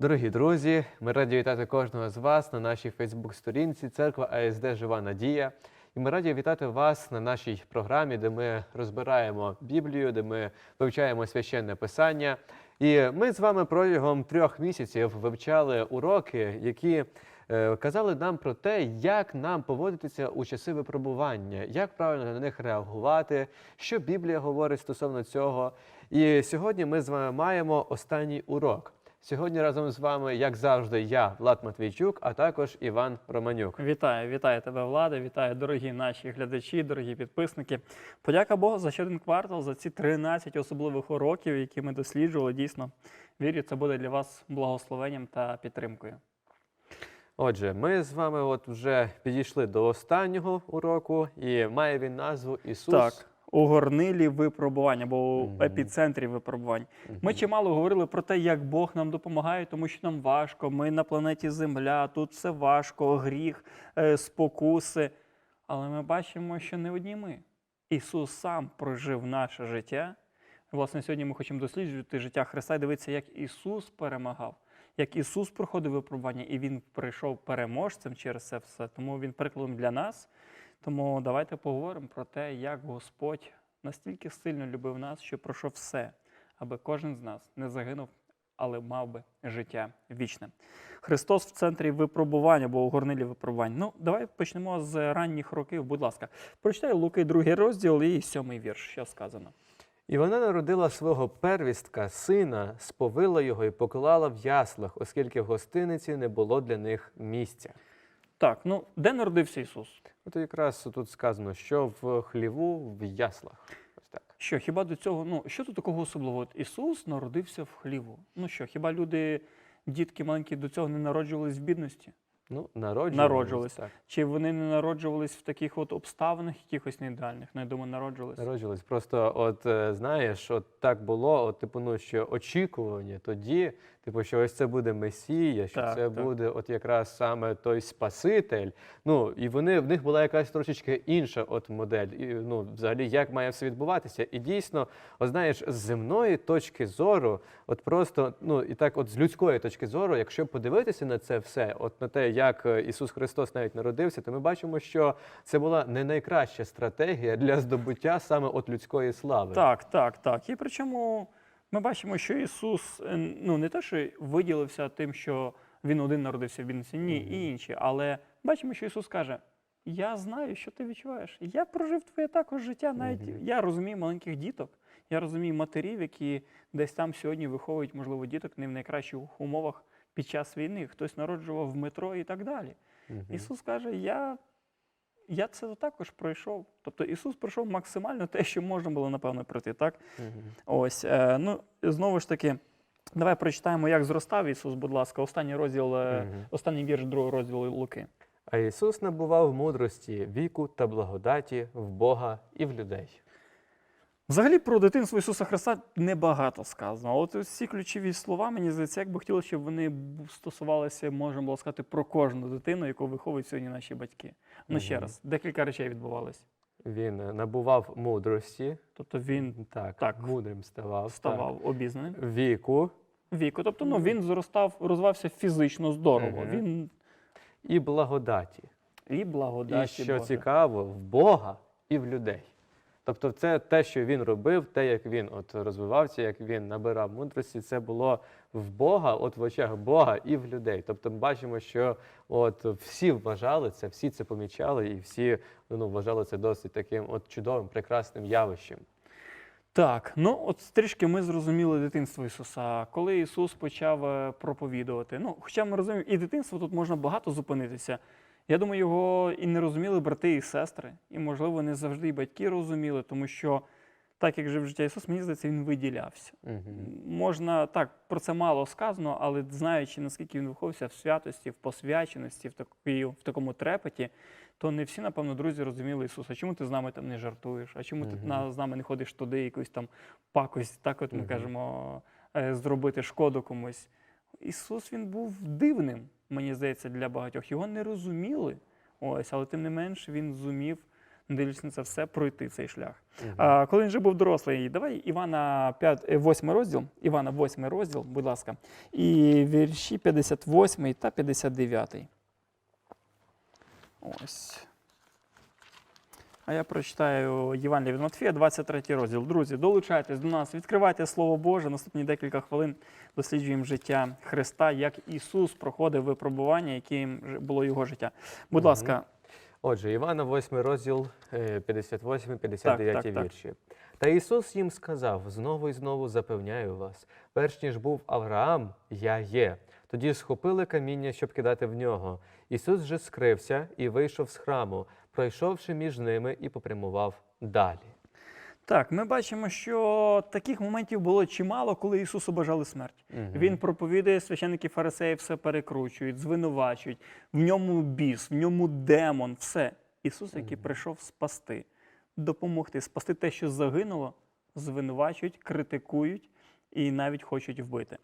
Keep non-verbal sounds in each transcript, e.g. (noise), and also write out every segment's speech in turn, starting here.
Дорогі друзі, ми раді вітати кожного з вас на нашій Фейсбук-сторінці Церква АСД Жива Надія. І ми раді вітати вас на нашій програмі, де ми розбираємо Біблію, де ми вивчаємо священне писання. І ми з вами протягом трьох місяців вивчали уроки, які е, казали нам про те, як нам поводитися у часи випробування, як правильно на них реагувати, що Біблія говорить стосовно цього. І сьогодні ми з вами маємо останній урок. Сьогодні разом з вами, як завжди, я, Влад Матвійчук, а також Іван Романюк. Вітаю, вітаю тебе, Влада, вітаю, дорогі наші глядачі, дорогі підписники. Подяка Богу за ще один квартал, за ці 13 особливих уроків, які ми досліджували. Дійсно, вірю, це буде для вас благословенням та підтримкою. Отже, ми з вами от вже підійшли до останнього уроку, і має він назву Ісус. Так, у горнилі випробувань або у епіцентрі випробувань. Ми чимало говорили про те, як Бог нам допомагає, тому що нам важко. Ми на планеті Земля, тут все важко, гріх, е, спокуси. Але ми бачимо, що не одні ми. Ісус сам прожив наше життя. Власне, сьогодні ми хочемо досліджувати життя Христа і дивитися, як Ісус перемагав, як Ісус проходив випробування, і Він прийшов переможцем через це все. Тому Він прикладом для нас. Тому давайте поговоримо про те, як Господь настільки сильно любив нас, що пройшов все, аби кожен з нас не загинув, але мав би життя вічне. Христос в центрі випробування або у горнилі випробувань. Ну, давай почнемо з ранніх років. Будь ласка, прочитай Луки, другий розділ і сьомий вірш. Що сказано? І вона народила свого первістка, сина, сповила його і поклала в яслах, оскільки в гостиниці не було для них місця. Так, ну де народився Ісус? От якраз тут сказано, що в хліву, в яслах. Ось так. Що хіба до цього, ну що тут такого особливого? От Ісус народився в хліву. Ну що, хіба люди, дітки маленькі, до цього не народжувались в бідності? Ну, народжувались. Народжувались. Так. Чи вони не народжувались в таких от обставинах, якихось не ідеальних? Ну, я думаю, народжувались. Народжувались. Просто, от е, знаєш, от так було, от типу, ну що очікування тоді, типу, що ось це буде Месія, що Так, це так. буде от якраз саме той Спаситель. Ну і вони в них була якась трошечки інша от модель. І ну, взагалі, як має все відбуватися. І дійсно, от знаєш, з земної точки зору, от просто, ну і так, от з людської точки зору, якщо подивитися на це все, от на те, як е, Ісус Христос навіть народився, то ми бачимо, що це була не найкраща стратегія для здобуття саме от людської слави. Так, так, так. І причому ми бачимо, що Ісус е, ну не те, що виділився тим, що Він один народився в бідності, ні, і інші. Але бачимо, що Ісус каже: Я знаю, що ти відчуваєш. Я прожив твоє також життя. Навіть Мгм. я розумію маленьких діток. Я розумію матерів, які десь там сьогодні виховують, можливо, діток не в найкращих умовах під час війни. Хтось народжував в метро і так далі. Мгм. Ісус каже: Я, я це також пройшов. Тобто Ісус пройшов максимально те, що можна було, напевно, пройти. Так? Угу. Ось, е, ну, знову ж таки, давай прочитаємо, як зростав Ісус, будь ласка, останній розділ, угу. Останній вірш другого розділу Луки. А Ісус набував мудрості, віку та благодаті в Бога і в людей. Взагалі про дитинство Ісуса Христа небагато сказано. От ці ключові слова, мені здається, як би хотілося, щоб вони стосувалися, можна було сказати, про кожну дитину, яку виховують сьогодні наші батьки. Ну ще раз, декілька речей відбувалось. Він набував мудрості, Тобто він так, Так. мудрим ставав, ставав обізнаним. віку Віку. Тобто ну, він зростав, розвивався фізично здорово. Мгм. Він і благодаті. і благодаті і що Божа. цікаво, в Бога і в людей. Тобто, це те, що він робив, те, як він от розвивався, як він набирав мудрості, це було в Бога, от в очах Бога і в людей. Тобто, ми бачимо, що от всі вважали це, всі це помічали, і всі ну, вважали це досить таким от чудовим, прекрасним явищем. Так, ну от трішки ми зрозуміли дитинство Ісуса. Коли Ісус почав е, проповідувати. Ну, хоча ми розуміємо, і дитинство тут можна багато зупинитися. Я думаю, його і не розуміли брати і сестри, і, можливо, не завжди і батьки розуміли, тому що так як жив життя Ісус, мені здається, він виділявся. Угу. Можна так, про це мало сказано, але знаючи, наскільки він виховався в святості, в посвяченості, в, такій, в такому трепеті, то не всі, напевно, друзі розуміли Ісуса. Чому ти з нами там не жартуєш? А чому ти на, з нами не ходиш туди, якусь там пакость, так от ми Мгм. кажемо, е, зробити шкоду комусь. Ісус він був дивним, мені здається, для багатьох. Його не розуміли. Ось, але тим не менш він зумів не дивлячись на це все, пройти цей шлях. А, коли він вже був дорослий, давай Івана 5, 8 розділ, Івана 8 розділ, будь ласка, і вірші 58 та 59. Ось. А я прочитаю Євангелія від Матфія, 23 розділ. Друзі, долучайтесь до нас, відкривайте Слово Боже. Наступні декілька хвилин досліджуємо життя Христа, як Ісус проходив випробування, яким було його життя. Будь Мгм. ласка, Отже, Івана 8 розділ е, 58-59 Так, так, так. вірші. Та Ісус їм сказав: знову і знову запевняю вас, перш ніж був Авраам, я є. Тоді схопили каміння, щоб кидати в нього. Ісус же скрився і вийшов з храму, пройшовши між ними і попрямував далі. так, ми бачимо, що таких моментів було чимало, коли Ісусу бажали смерть. Мгм. Він проповідує, священники фарисеї все перекручують, звинувачують. В ньому біс, в ньому демон, все. Ісус, який прийшов спасти, допомогти, спасти те, що загинуло, звинувачують, критикують і навіть хочуть вбити.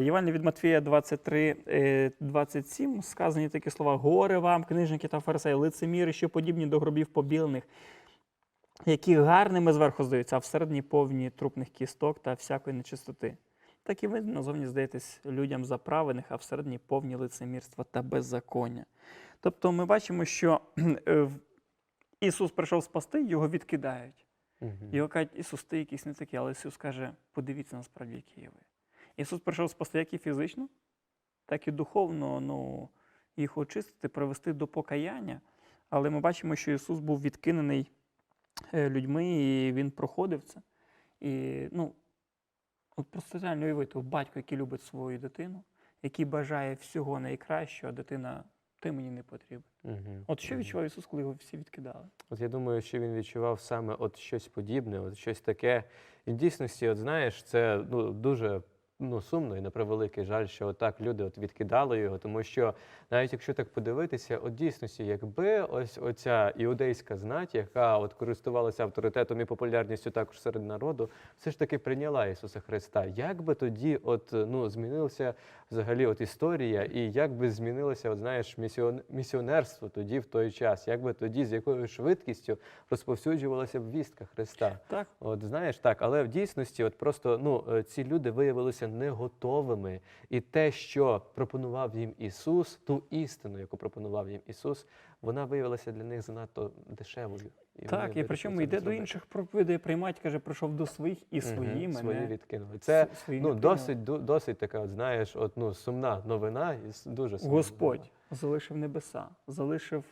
Євангелія від Матфія 23, е, 27 сказані такі слова: Горе вам, книжники та фарисеї, лицеміри, що подібні до гробів побілених, які гарними зверху здаються, а всередині повні трупних кісток та всякої нечистоти. Так і ви назовні здаєтесь людям за праведних, а всередині повні лицемірства та беззаконня. Тобто ми бачимо, що е, Ісус прийшов спасти, його відкидають. Мгм. Його кажуть, Ісус, ти якийсь не такий, але Ісус каже, подивіться насправді, які є ви. Ісус прийшов спасти як і фізично, так і духовно ну, їх очистити, привести до покаяння. Але ми бачимо, що Ісус був відкинений е, людьми, і Він проходив це. І, ну, от просто реально уявити, батько, який любить свою дитину, який бажає всього найкращого, а дитина, ти мені не потрібен. Угу. От що відчував Ісус, коли його всі відкидали? От я думаю, що він відчував саме от щось подібне, от щось таке. І в дійсності, от знаєш, це ну, дуже ну, сумно і на превеликий жаль, що отак люди от відкидали його, тому що навіть якщо так подивитися, от дійсності, якби ось оця іудейська знать, яка от користувалася авторитетом і популярністю також серед народу, все ж таки прийняла Ісуса Христа. Як би тоді от, ну, змінилася взагалі от історія, і як би змінилося, от, знаєш, місіон... місіонерство тоді в той час, як би тоді з якою швидкістю розповсюджувалася б вістка Христа? Так, От знаєш, так, але в дійсності, от просто ну е, ці люди виявилися не готовими, і те, що пропонував їм Ісус, ту істину, яку пропонував їм Ісус, вона виявилася для них занадто дешевою. І Так, і причому йде до інших проповідей, приймать, каже, прийшов до своїх і свої мене. свої відкинули. Це свої ну досить ду- досить така, от знаєш, от ну сумна новина і дуже сумна Господь новина. залишив небеса, залишив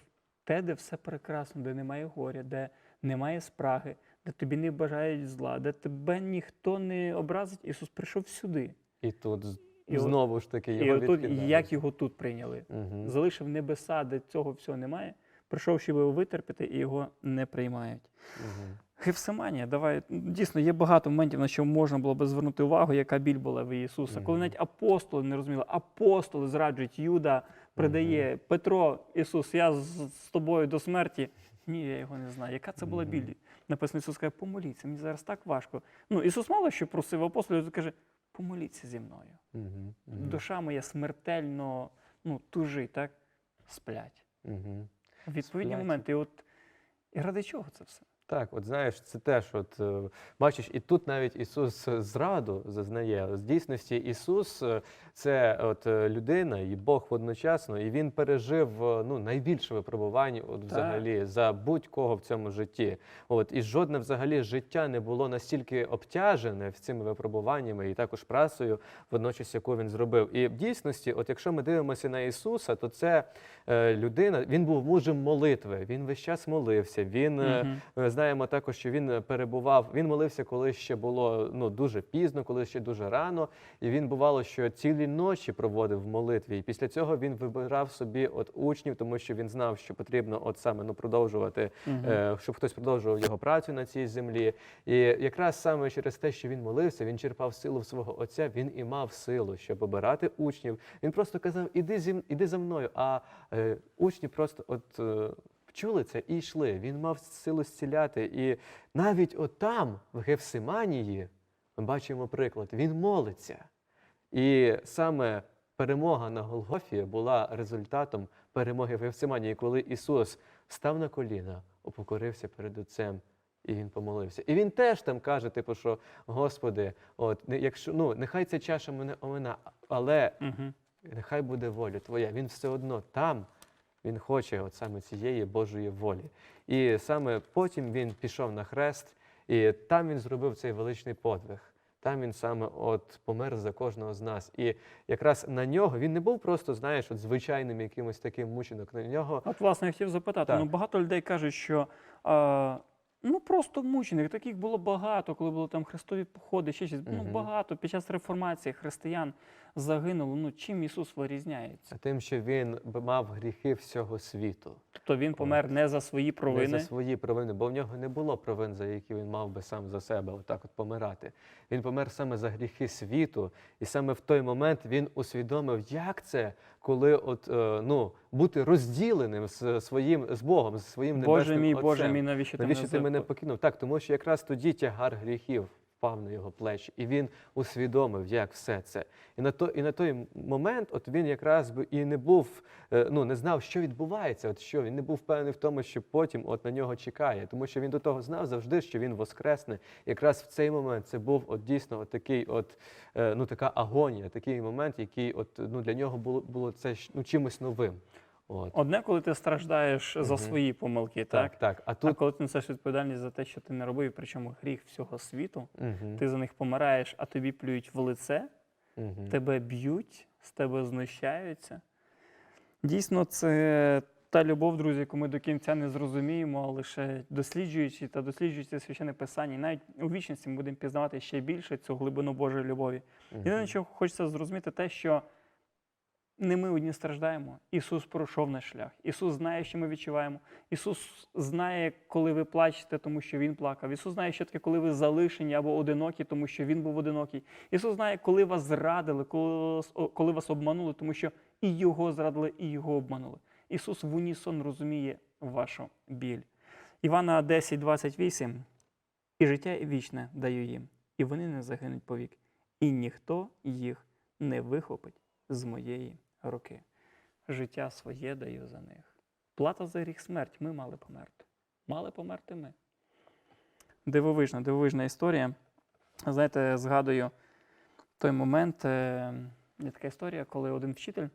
те, де все прекрасно, де немає горя, де немає спраги, де тобі не бажають зла, де тебе ніхто не образить. Ісус прийшов сюди. І тут І знову ж таки його отут, відкидають. як його тут прийняли. Мгм. Залишив небеса, де цього всього немає. Прийшов, щоб його витерпіти, і його не приймають. Мгм. Гефсиманія, давай дійсно є багато моментів, на що можна було би звернути увагу, яка біль була в Ісуса. Коли навіть апостоли не розуміли, апостоли зраджують, Юда придає Петро, Ісус, я з, з тобою до смерті. Ні, я його не знаю. Яка це була біль? Написано, Ісус каже, помоліться, мені зараз так важко. Ну, Ісус мало що просив апостолів, він каже, помоліться зі мною. Мгм. Мгм. Душа моя смертельно ну, тужить, так? Сплять. В відповідні моменти. І от і ради чого це все? Так, от знаєш, це теж, от е, бачиш, і тут навіть Ісус зраду зазнає. В дійсності Ісус е, це от е, людина і Бог водночасно, і він пережив е, ну найбільше випробувань, от взагалі за будь-кого в цьому житті. От і жодне взагалі життя не було настільки обтяжене цими випробуваннями і також працею, водночас яку він зробив. І в дійсності, от якщо ми дивимося на Ісуса, то це е, людина, він був мужем молитви. Він весь час молився. Він ми знаємо також, що він перебував. Він молився, коли ще було ну дуже пізно, коли ще дуже рано. І він бувало, що цілі ночі проводив в молитві. І після цього він вибирав собі от учнів, тому що він знав, що потрібно от саме ну продовжувати, е, щоб хтось продовжував його працю на цій землі. І якраз саме через те, що він молився, він черпав силу в свого отця. Він і мав силу, щоб обирати учнів. Він просто казав: іди зі іди за мною. А е, учні просто от. е, Чули це і йшли. Він мав силу зціляти. І навіть отам, в Гефсиманії, ми бачимо приклад, він молиться. І саме перемога на Голгофі була результатом перемоги в Гефсиманії, коли Ісус став на коліна, упокорився перед Отцем. І він помолився. І він теж там каже, типу, що Господи, от якщо ну нехай ця чаша мене омина, але Угу. нехай буде воля Твоя. Він все одно там, він хоче от саме цієї Божої волі. І саме потім він пішов на хрест, і там він зробив цей величний подвиг. Там він саме от помер за кожного з нас. І якраз на нього він не був просто, знаєш, от звичайним якимось таким мученик. На нього От, власне, я хотів запитати. Так. Ну, багато людей кажуть, що е, ну просто мученик. Таких було багато, коли були там хрестові походи, ще щось. Ну, Мгм. багато під час реформації християн загинуло. Ну, чим Ісус вирізняється? тим, що він мав гріхи всього світу. Тобто він помер не за свої провини. Не за свої провини, бо в нього не було провин, за які він мав би сам за себе отак от помирати. Він помер саме за гріхи світу, і саме в той момент він усвідомив, як це, коли от, е, ну, бути розділеним з своїм з Богом, з своїм Боже небесним мій, Боже мій, навіщо ти Навіщо ти мене покинув? Так, тому що якраз тоді тягар гріхів впав на його плечі, і він усвідомив, як все це. І на, то, і на той момент, от він якраз би і не був, е, ну не знав, що відбувається, от що він не був впевнений в тому, що потім от на нього чекає, тому що він до того знав завжди, що він воскресне. Якраз в цей момент це був от дійсно от такий, от е, ну така агонія, такий момент, який от ну для нього було було це ну чимось новим. От. Одне, коли ти страждаєш за свої помилки, так? Так, так. А А коли ти несеш відповідальність за те, що ти не робив, причому гріх всього світу, Мгм, ти за них помираєш, а тобі плюють в лице, мгм. тебе б'ють, з тебе знущаються. Дійсно, це та любов, друзі, яку ми до кінця не зрозуміємо, а лише досліджуючи та досліджуючи священне писання, і навіть у вічності ми будемо пізнавати ще більше цю глибину Божої любові. Єдине, Мгм. що хочеться зрозуміти, те, що не ми одні страждаємо. Ісус пройшов наш шлях. Ісус знає, що ми відчуваємо. Ісус знає, коли ви плачете, тому що Він плакав. Ісус знає, що таке, коли ви залишені або одинокі, тому що Він був одинокий. Ісус знає, коли вас зрадили, коли, вас- обманули, тому що і Його зрадили, і Його обманули. Ісус в унісон розуміє вашу біль. Івана 10, 28. І життя вічне даю їм, і вони не загинуть повік, і ніхто їх не вихопить з моєї руки. Життя своє даю за них. Плата за гріх смерть. Ми мали померти. Мали померти ми. Дивовижна, дивовижна історія. Знаєте, згадую той момент. е, Є така історія, коли один вчитель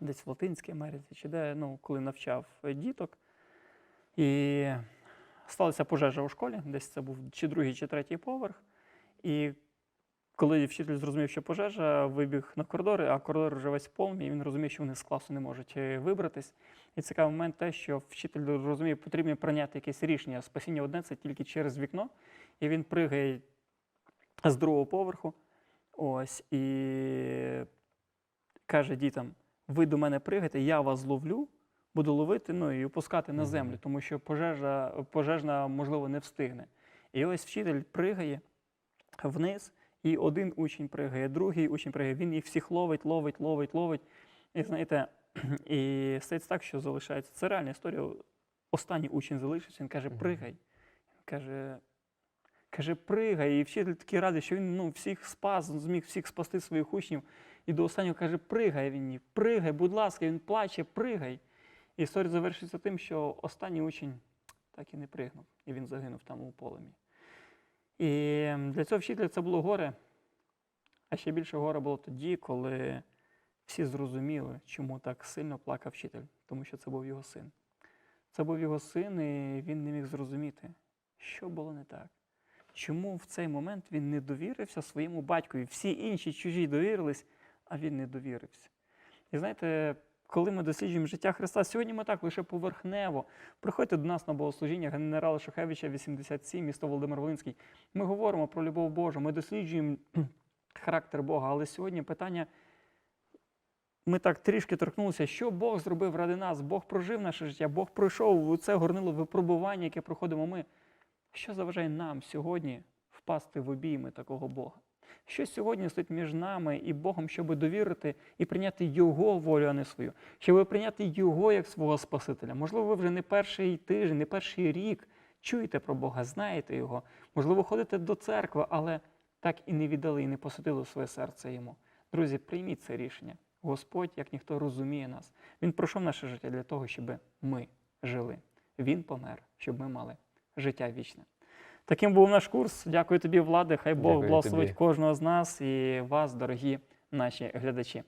десь в Латинській Америці, чи де, ну, коли навчав діток, і сталася пожежа у школі, десь це був чи другий, чи третій поверх. І коли вчитель зрозумів, що пожежа, вибіг на коридори, а коридор вже весь повний, і він розуміє, що вони з класу не можуть е, вибратись. І цікавий момент те, що вчитель розуміє, потрібно прийняти якесь рішення. Спасіння одне це тільки через вікно, і він пригає з другого поверху. Ось і каже дітям: ви до мене пригайте, я вас зловлю, буду ловити ну, і опускати на землю, тому що пожежа, пожежна, можливо, не встигне. І ось вчитель пригає вниз, і один учень пригає, другий учень пригає. Він їх всіх ловить, ловить, ловить, ловить. І знаєте, (clears throat) і стається так, що залишається. Це реальна історія. Останній учень залишився, він каже, пригай. Він каже, каже, пригай. І вчитель такий радий, що він ну, всіх спас, зміг всіх спасти своїх учнів. І до останнього каже, пригай він пригай, будь ласка, він плаче, пригай. І історія завершується тим, що останній учень так і не пригнув, і він загинув там у полемі. І для цього вчителя це було горе. А ще більше горе було тоді, коли всі зрозуміли, чому так сильно плакав вчитель, тому що це був його син. Це був його син, і він не міг зрозуміти, що було не так. Чому в цей момент він не довірився своєму батькові? Всі інші чужі довірились, а він не довірився. І знаєте, коли ми досліджуємо життя Христа, сьогодні ми так лише поверхнево. Приходьте до нас на богослужіння генерала Шухевича, 87, місто Володимир Волинський. Ми говоримо про любов Божу, ми досліджуємо (clears throat) характер Бога. Але сьогодні питання. Ми так трішки торкнулися, що Бог зробив ради нас. Бог прожив наше життя, Бог пройшов у це горнило випробування, яке проходимо ми. Що заважає нам сьогодні впасти в обійми такого Бога? Що сьогодні стоїть між нами і Богом, щоб довірити і прийняти Його волю, а не свою, щоб прийняти Його як свого Спасителя? Можливо, ви вже не перший тиждень, не перший рік чуєте про Бога, знаєте Його. Можливо, ходите до церкви, але так і не віддали і не посадили своє серце йому. Друзі, прийміть це рішення. Господь, як ніхто, розуміє нас. Він пройшов наше життя для того, щоб ми жили. Він помер, щоб ми мали життя вічне. Таким був наш курс. Дякую тобі, Влади. Хай Бог Дякую благословить тобі. кожного з нас і вас, дорогі наші глядачі.